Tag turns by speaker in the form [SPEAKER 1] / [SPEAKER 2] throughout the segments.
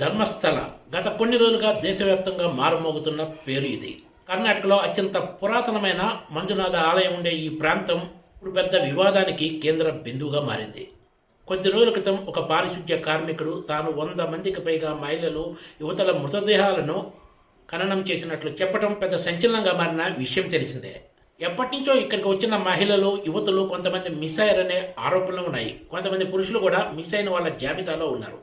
[SPEAKER 1] ధర్మస్థల. గత కొన్ని రోజులుగా దేశవ్యాప్తంగా మారుమోగుతున్న పేరు ఇది. కర్ణాటకలో అత్యంత పురాతనమైన మంజునాథ ఆలయం ఉండే ఈ ప్రాంతం ఇప్పుడు పెద్ద వివాదానికి కేంద్ర బిందువుగా మారింది. కొద్ది రోజుల క్రితం ఒక పారిశుద్ధ్య కార్మికుడు తాను వంద మందికి పైగా మహిళలు యువతల మృతదేహాలను ఖననం చేసినట్లు చెప్పడం పెద్ద సంచలనంగా మారిన విషయం తెలిసిందే. ఎప్పటి నుంచో ఇక్కడికి వచ్చిన మహిళలు యువతులు కొంతమంది మిస్ అయ్యారనే ఆరోపణలు ఉన్నాయి. కొంతమంది పురుషులు కూడా మిస్ అయిన వాళ్ళ జాబితాలో ఉన్నారు.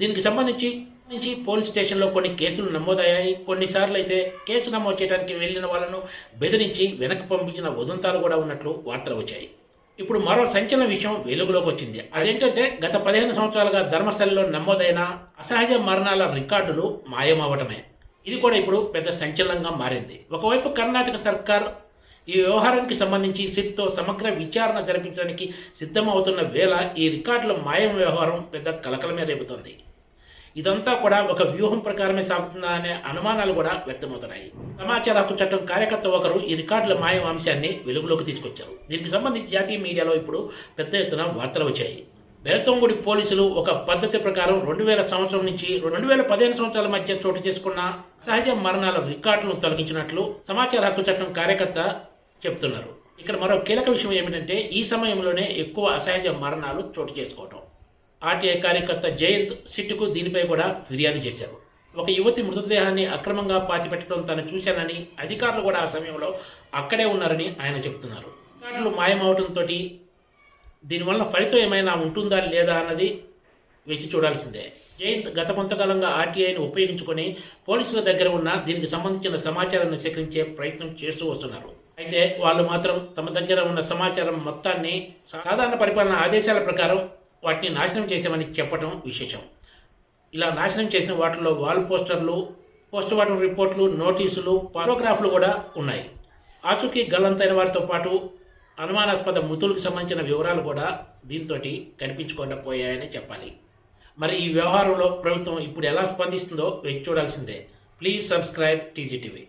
[SPEAKER 1] దీనికి సంబంధించి నుంచి పోలీస్ స్టేషన్లో కొన్ని కేసులు నమోదయ్యాయి. కొన్నిసార్లు అయితే కేసు నమోదు చేయడానికి వెళ్ళిన వాళ్ళను బెదిరించి వెనక్కి పంపించిన ఉదంతాలు కూడా ఉన్నట్లు వార్తలు వచ్చాయి. ఇప్పుడు మరో సంచలన విషయం వెలుగులోకి వచ్చింది. అదేంటంటే గత పదిహేను సంవత్సరాలుగా ధర్మశాలలో నమోదైన అసహజ మరణాల రికార్డులు మాయమవటమే ఇది కూడా ఇప్పుడు పెద్ద సంచలనంగా మారింది. ఒకవైపు కర్ణాటక సర్కార్ ఈ వ్యవహారానికి సంబంధించి సిట్తో సమగ్ర విచారణ జరిపించడానికి సిద్ధమవుతున్న వేళ ఈ రికార్డుల మాయం వ్యవహారం పెద్ద కలకలమే రేపుతోంది. ఇదంతా కూడా ఒక వ్యూహం ప్రకారమే సాగుతుందా అనే అనుమానాలు కూడా వ్యక్తమవుతున్నాయి. సమాచార హక్కు చట్టం కార్యకర్త ఒకరు ఈ రికార్డుల మాయం అంశాన్ని వెలుగులోకి తీసుకొచ్చారు. దీనికి సంబంధించి జాతీయ మీడియాలో ఇప్పుడు పెద్ద ఎత్తున వార్తలు వచ్చాయి. బెల్తంగుడి పోలీసులు ఒక పద్ధతి ప్రకారం రెండు వేల సంవత్సరం నుంచి రెండు వేల పదిహేను సంవత్సరాల మధ్య చోటు చేసుకున్న సహజ మరణాల రికార్డులను తొలగించినట్లు సమాచార హక్కు చట్టం కార్యకర్త చెప్తున్నారు. ఇక్కడ మరో కీలక విషయం ఏమిటంటే ఈ సమయంలోనే ఎక్కువ అసహజ మరణాలు చోటు చేసుకోవటం. ఆర్టీఐ కార్యకర్త జయంత్ సిట్టుకు దీనిపై కూడా ఫిర్యాదు చేశారు. ఒక యువతి మృతదేహాన్ని అక్రమంగా పాతిపెట్టడం తాను చూశానని అధికారులు కూడా ఆ సమయంలో అక్కడే ఉన్నారని ఆయన చెబుతున్నారు. రికార్డులు మాయమవడంతో దీనివల్ల ఫలితం ఏమైనా ఉంటుందా లేదా అన్నది వేచి చూడాల్సిందే. జయంత్ గత కొంతకాలంగా ఆర్టీఐని ఉపయోగించుకొని పోలీసుల దగ్గర ఉన్న దీనికి సంబంధించిన సమాచారాన్ని సేకరించే ప్రయత్నం చేస్తూ వస్తున్నారు. అయితే వాళ్ళు మాత్రం తమ దగ్గర ఉన్న సమాచారం మొత్తాన్ని సాధారణ పరిపాలన ఆదేశాల ప్రకారం వాటిని నాశనం చేసామని చెప్పడం విశేషం. ఇలా నాశనం చేసిన వాటిలో వాల్ పోస్టర్లు పోస్ట్ మార్టం రిపోర్ట్లు నోటీసులు ఫోటోగ్రాఫ్లు కూడా ఉన్నాయి. ఆచూకీ గల్లంతైన వారితో పాటు అనుమానాస్పద మృతులకు సంబంధించిన వివరాలు కూడా దీంతో కనిపించకుండా పోయాయని చెప్పాలి. మరి ఈ వ్యవహారంలో ప్రభుత్వం ఇప్పుడు ఎలా స్పందిస్తుందో వేచి చూడాల్సిందే. Please subscribe TGTV